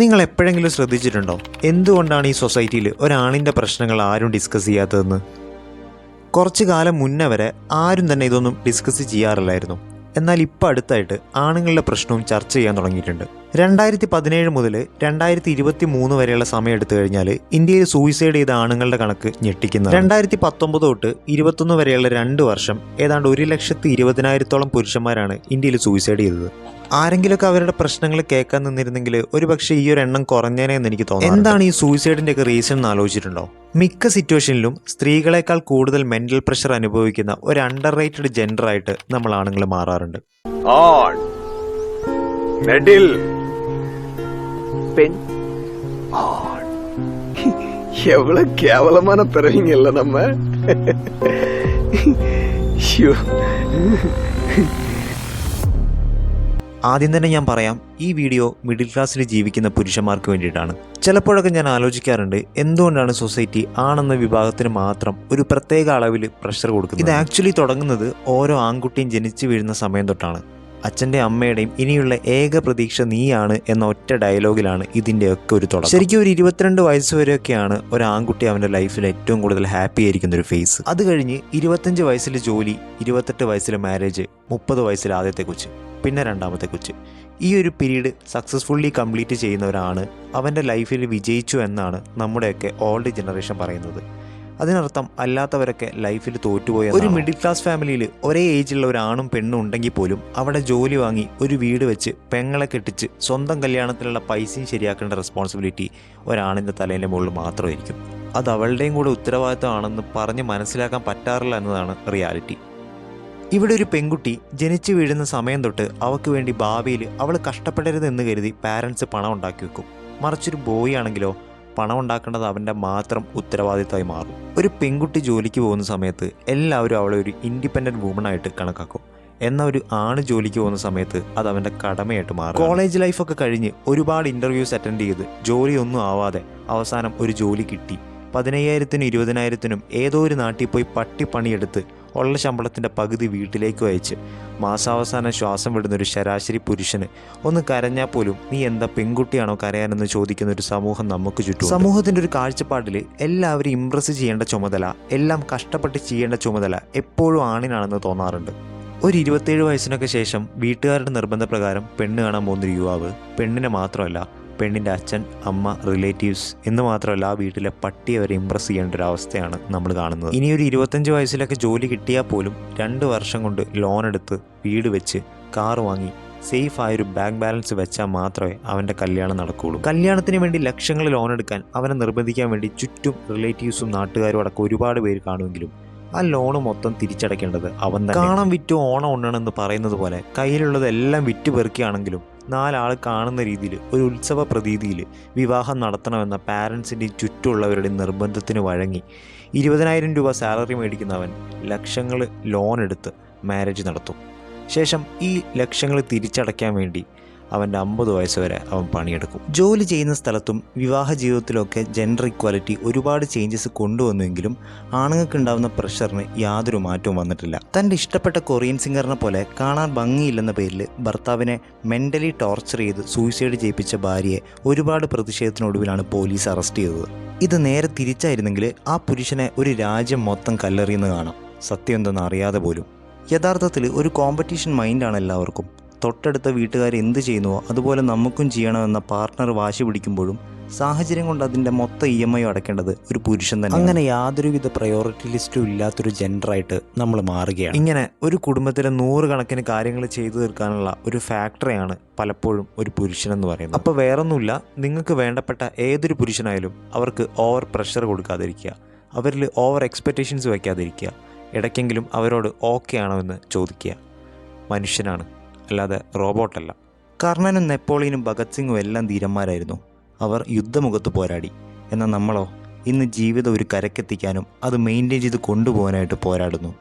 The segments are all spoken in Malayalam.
നിങ്ങൾ എപ്പോഴെങ്കിലും ശ്രദ്ധിച്ചിട്ടുണ്ടോ? എന്തുകൊണ്ടാണ് ഈ സൊസൈറ്റിയിൽ ഒരാണിന്റെ പ്രശ്നങ്ങൾ ആരും ഡിസ്കസ് ചെയ്യാത്തതെന്ന്? കുറച്ചു കാലം മുന്നേ വരെ ആരും തന്നെ ഇതൊന്നും ഡിസ്കസ് ചെയ്യാറില്ലായിരുന്നു. എന്നാൽ ഇപ്പോൾ അടുത്തായിട്ട് ആണുങ്ങളുടെ പ്രശ്നവും ചർച്ച ചെയ്യാൻ തുടങ്ങിയിട്ടുണ്ട്. രണ്ടായിരത്തി പതിനേഴ് മുതൽ രണ്ടായിരത്തി ഇരുപത്തി മൂന്ന് വരെയുള്ള സമയം എടുത്തു കഴിഞ്ഞാൽ ഇന്ത്യയിൽ സൂയിസൈഡ് ചെയ്ത ആണുങ്ങളുടെ കണക്ക് ഞെട്ടിക്കുന്നത് രണ്ടായിരത്തി പത്തൊമ്പത് തൊട്ട് ഇരുപത്തൊന്ന് വരെയുള്ള രണ്ട് വർഷം ഏതാണ്ട് ഒരു ലക്ഷത്തി ഇരുപതിനായിരത്തോളം പുരുഷന്മാരാണ് ഇന്ത്യയിൽ സൂയിസൈഡ് ചെയ്തത്. ആരെങ്കിലുമൊക്കെ അവരുടെ പ്രശ്നങ്ങൾ കേൾക്കാൻ നിന്നിരുന്നെങ്കിൽ ഒരു പക്ഷേ ഈ ഒരു എണ്ണം കുറഞ്ഞേനെന്ന് എനിക്ക് തോന്നുന്നു എന്താണ് ഈ സൂയിസൈഡിന്റെ ഒക്കെ റീസൺ എന്ന് ആലോചിച്ചിട്ടുണ്ടോ? മിക്ക സിറ്റുവേഷനിലും സ്ത്രീകളെക്കാൾ കൂടുതൽ മെന്റൽ പ്രഷർ അനുഭവിക്കുന്ന ഒരു അണ്ടർ റേറ്റഡ് ജെൻഡർ ആയിട്ട് നമ്മൾ ആണുങ്ങൾ മാറാറുണ്ട്. എവിടെ കേവലമാണ് നമ്മ? ആദ്യം തന്നെ ഞാൻ പറയാം ഈ വീഡിയോ മിഡിൽ ക്ലാസ്സിൽ ജീവിക്കുന്ന പുരുഷന്മാർക്ക് വേണ്ടിയിട്ടാണ്. ചിലപ്പോഴൊക്കെ ഞാൻ ആലോചിക്കാറുണ്ട് എന്തുകൊണ്ടാണ് സൊസൈറ്റി ആണെന്ന വിഭാഗത്തിന് മാത്രം ഒരു പ്രത്യേക അളവിൽ പ്രഷർ കൊടുക്കുന്നത്? ഇത് ആക്ച്വലി തുടങ്ങുന്നത് ഓരോ ആൺകുട്ടിയും ജനിച്ചു വീഴുന്ന സമയം തൊട്ടാണ്. അച്ഛന്റെ അമ്മയുടെയും ഇനിയുള്ള ഏക പ്രതീക്ഷ നീയാണ് എന്ന ഒറ്റ ഡയലോഗിലാണ് ഇതിന്റെയൊക്കെ ഒരു തുടക്കം. ശരിക്കും ഒരു ഇരുപത്തിരണ്ട് വയസ്സ് വരെയൊക്കെയാണ് ഒരു ആൺകുട്ടി അവന്റെ ലൈഫിൽ ഏറ്റവും കൂടുതൽ ഹാപ്പി ആയിരിക്കുന്ന ഒരു ഫേസ് അത് കഴിഞ്ഞ് ഇരുപത്തഞ്ച് വയസ്സിൽ ജോലി ഇരുപത്തെട്ട് വയസ്സിലെ മാരേജ് മുപ്പത് വയസ്സിൽ ആദ്യത്തെ കൊച്ച് പിന്നെ രണ്ടാമത്തെ കൊച്ച്. ഈ ഒരു പീരീഡ് സക്സസ്ഫുള്ളി കംപ്ലീറ്റ് ചെയ്യുന്നവരാണ് അവന്റെ ലൈഫിൽ വിജയിച്ചു എന്നാണ് നമ്മുടെയൊക്കെ ഓൾഡ് ജനറേഷൻ പറയുന്നത്. അതിനർത്ഥം അല്ലാത്തവരൊക്കെ ലൈഫിൽ തോറ്റുപോയ ഒരു മിഡിൽ ക്ലാസ് ഫാമിലിയിൽ ഒരേ ഏജിലുള്ള ഒരു ആണും പെണ്ണും ഉണ്ടെങ്കിൽ പോലും അവിടെ ജോലി വാങ്ങി ഒരു വീട് വെച്ച് പെങ്ങളെ കെട്ടിച്ച് സ്വന്തം കല്യാണത്തിലുള്ള പൈസയും ശരിയാക്കേണ്ട റെസ്പോൺസിബിലിറ്റി ഒരാണിന്റെ തലേന്റെ മുകളിൽ മാത്രമായിരിക്കും. അത് അവളുടെയും കൂടെ ഉത്തരവാദിത്തമാണെന്ന് പറഞ്ഞ് മനസ്സിലാക്കാൻ പറ്റാറില്ല എന്നതാണ് റിയാലിറ്റി ഇവിടെ ഒരു പെൺകുട്ടി ജനിച്ചു വീഴുന്ന സമയം തൊട്ട് അവൾക്ക് വേണ്ടി ഭാവിയിൽ അവൾ കഷ്ടപ്പെടരുതെന്ന് കരുതി പാരൻസ് പണം ഉണ്ടാക്കി വെക്കും. മറിച്ചൊരു ബോയ് ആണെങ്കിലോ പണം ഉണ്ടാക്കേണ്ടത് അവന്റെ മാത്രം ഉത്തരവാദിത്തമായി മാറും. ഒരു പെൺകുട്ടി ജോലിക്ക് പോകുന്ന സമയത്ത് എല്ലാവരും അവളെ ഒരു ഇൻഡിപെൻഡന്റ് വുമണായിട്ട് കണക്കാക്കും. എന്നാൽ ഒരു ആണ് ജോലിക്ക് പോകുന്ന സമയത്ത് അത് അവന്റെ കടമയായിട്ട് മാറും കോളേജ് ലൈഫൊക്കെ കഴിഞ്ഞ് ഒരുപാട് ഇന്റർവ്യൂസ് അറ്റൻഡ് ചെയ്ത് ജോലിയൊന്നും ആവാതെ അവസാനം ഒരു ജോലി കിട്ടി. പതിനയ്യായിരത്തിനും ഇരുപതിനായിരത്തിനും ഏതോ ഒരു നാട്ടിൽ പോയി പട്ടിപ്പണിയെടുത്ത് ഉള്ള ശമ്പളത്തിന്റെ പകുതി വീട്ടിലേക്ക് അയച്ച്. മാസാവസാനം ശ്വാസം വിടുന്ന ഒരു ശരാശരി പുരുഷന് ഒന്ന് കരഞ്ഞാൽ പോലും നീ എന്താ പെൺകുട്ടിയാണോ കരയാനെന്ന് ചോദിക്കുന്ന ഒരു സമൂഹം നമുക്ക് ചുറ്റും സമൂഹത്തിന്റെ ഒരു കാഴ്ചപ്പാടിൽ എല്ലാവരും ഇംപ്രസ് ചെയ്യേണ്ട ചുമതല എല്ലാം കഷ്ടപ്പെട്ട് ചെയ്യേണ്ട ചുമതല എപ്പോഴും ആണിനാണെന്ന് തോന്നാറുണ്ട്. ഒരു ഇരുപത്തേഴ് വയസ്സിനൊക്കെ ശേഷം വീട്ടുകാരുടെ നിർബന്ധപ്രകാരം പെണ്ണ് കാണാൻ പോകുന്നൊരു യുവാവ് പെണ്ണിനെ മാത്രമല്ല പെണ്ണിന്റെ അച്ഛൻ അമ്മ റിലേറ്റീവ്സ് എന്ന് മാത്രമല്ല ആ വീട്ടിലെ പട്ടിയെ വരെ ഇമ്പ്രസ് ചെയ്യേണ്ട ഒരു അവസ്ഥയാണ് നമ്മൾ കാണുന്നത്. ഇനി ഒരു ഇരുപത്തഞ്ച് വയസ്സിലൊക്കെ ജോലി കിട്ടിയാൽ പോലും രണ്ട് വർഷം കൊണ്ട് ലോൺ എടുത്ത് വീട് വെച്ച് കാർ വാങ്ങി സേഫ് ആയൊരു ബാങ്ക് ബാലൻസ് വെച്ചാൽ മാത്രമേ അവന്റെ കല്യാണം നടക്കുകയുള്ളൂ. കല്യാണത്തിന് വേണ്ടി ലക്ഷങ്ങൾ ലോൺ എടുക്കാൻ അവനെ നിർബന്ധിക്കാൻ വേണ്ടി ചുറ്റും റിലേറ്റീവ്സും നാട്ടുകാരും അടക്കം ഒരുപാട് പേര് കാണുമെങ്കിലും ആ ലോണ് മൊത്തം തിരിച്ചടയ്ക്കേണ്ടത് അവൻ തന്നെ. കാണാൻ വിറ്റ് ഓണം ഉണ്ണണമെന്ന് പറയുന്നത് പോലെ കയ്യിലുള്ളതെല്ലാം വിറ്റ് പെറുക്കുകയാണെങ്കിലും നാലാൾ കാണുന്ന രീതിയിൽ ഒരു ഉത്സവ പ്രതീതിയിൽ വിവാഹം നടത്തണമെന്ന പാരൻസിന്റെയും ചുറ്റുമുള്ളവരുടെയും നിർബന്ധത്തിന് വഴങ്ങി ഇരുപതിനായിരം രൂപ സാലറി മേടിക്കുന്നവൻ ലക്ഷങ്ങൾ ലോൺ എടുത്ത് മാരേജ് നടത്തും. ശേഷം ഈ ലക്ഷങ്ങൾ തിരിച്ചടയ്ക്കാൻ വേണ്ടി അവന്റെ അമ്പത് വയസ്സ് വരെ അവൻ പണിയെടുക്കും. ജോലി ചെയ്യുന്ന സ്ഥലത്തും വിവാഹ ജീവിതത്തിലൊക്കെ ജെൻഡർ ഇക്വാലിറ്റി ഒരുപാട് ചേഞ്ചസ് കൊണ്ടുവന്നുവെങ്കിലും ആണുങ്ങൾക്കുണ്ടാവുന്ന പ്രഷറിന് യാതൊരു മാറ്റവും വന്നിട്ടില്ല. തന്റെ ഇഷ്ടപ്പെട്ട കൊറിയൻ സിംഗറിനെ പോലെ കാണാൻ ഭംഗിയില്ലെന്ന പേരിൽ ഭർത്താവിനെ മെന്റലി ടോർച്ചർ ചെയ്ത് സൂയിസൈഡ് ചെയ്യിപ്പിച്ച ഭാര്യയെ ഒരുപാട് പ്രതിഷേധത്തിനൊടുവിലാണ് പോലീസ് അറസ്റ്റ് ചെയ്തത്. ഇത് നേരെ തിരിച്ചായിരുന്നെങ്കിൽ ആ പുരുഷനെ ഒരു രാജ്യം മൊത്തം കല്ലെറിയുന്ന കാണാം. സത്യം എന്തെന്ന് അറിയാതെ പോലും. യഥാർത്ഥത്തിൽ ഒരു കോമ്പറ്റീഷൻ മൈൻഡാണ് എല്ലാവർക്കും. തൊട്ടടുത്ത വീട്ടുകാർ എന്ത് ചെയ്യുന്നുവോ അതുപോലെ നമുക്കും ചെയ്യണമെന്ന പാർട്ണർ വാശി പിടിക്കുമ്പോഴും സാഹചര്യം കൊണ്ട് അതിന്റെ മൊത്തം ഇ എം ഐ അടയ്ക്കേണ്ടത് ഒരു പുരുഷൻ തന്നെ അങ്ങനെ യാതൊരുവിധ പ്രയോറിറ്റി ലിസ്റ്റും ഇല്ലാത്തൊരു ജെൻഡറായിട്ട് നമ്മൾ മാറുകയാണ്. ഇങ്ങനെ ഒരു കുടുംബത്തിലെ നൂറുകണക്കിന് കാര്യങ്ങൾ ചെയ്തു തീർക്കാനുള്ള ഒരു ഫാക്ടറിയാണ് പലപ്പോഴും ഒരു പുരുഷൻ എന്ന് പറയുന്നത്. അപ്പോൾ വേറൊന്നുമില്ല നിങ്ങൾക്ക് വേണ്ടപ്പെട്ട ഏതൊരു പുരുഷനായാലും അവർക്ക് ഓവർ പ്രഷർ കൊടുക്കാതിരിക്കുക അവരിൽ ഓവർ എക്സ്പെക്റ്റേഷൻസ് വയ്ക്കാതിരിക്കുക ഇടയ്ക്കെങ്കിലും അവരോട് ഓക്കെ ആണോ എന്ന് ചോദിക്കുക. മനുഷ്യനാണ്. അല്ലാതെ റോബോട്ടല്ല. കർണനും നെപ്പോളിയനും ഭഗത് സിംഗും എല്ലാം ധീരന്മാരായിരുന്നു. അവർ യുദ്ധമുഖത്ത് പോരാടി. എന്നാൽ നമ്മളോ ഇന്ന് ജീവിതം ഒരു കരക്കെത്തിക്കാനും അത് മെയിന്റെയിൻ ചെയ്ത് കൊണ്ടുപോകാനായിട്ട് പോരാടുന്നു.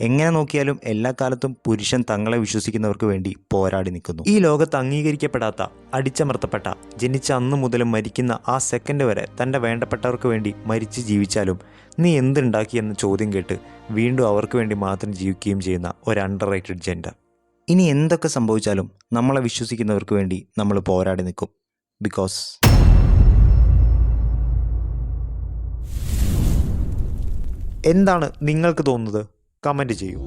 എങ്ങനെ നോക്കിയാലും എല്ലാ കാലത്തും പുരുഷൻ തങ്ങളെ വിശ്വസിക്കുന്നവർക്ക് വേണ്ടി പോരാടി നിൽക്കുന്നു. ഈ ലോകത്ത് അംഗീകരിക്കപ്പെടാത്ത അടിച്ചമർത്തപ്പെട്ട ജനിച്ച അന്ന് മുതൽ മരിക്കുന്ന ആ സെക്കൻഡ് വരെ തന്റെ വേണ്ടപ്പെട്ടവർക്ക് വേണ്ടി മരിച്ച് ജീവിച്ചാലും നീ എന്തുണ്ടാക്കി എന്ന ചോദ്യം കേട്ട് വീണ്ടും അവർക്ക് വേണ്ടി മാത്രം ജീവിക്കുകയും ചെയ്യുന്ന ഒരു അണ്ടർ റേറ്റഡ് ജെൻഡർ ഇനി എന്തൊക്കെ സംഭവിച്ചാലും നമ്മളെ വിശ്വസിക്കുന്നവർക്ക് വേണ്ടി നമ്മൾ പോരാടി നിൽക്കും. ബിക്കോസ് എന്താണ് നിങ്ങൾക്ക് തോന്നുന്നത്? കമന്റ് ചെയ്യൂ.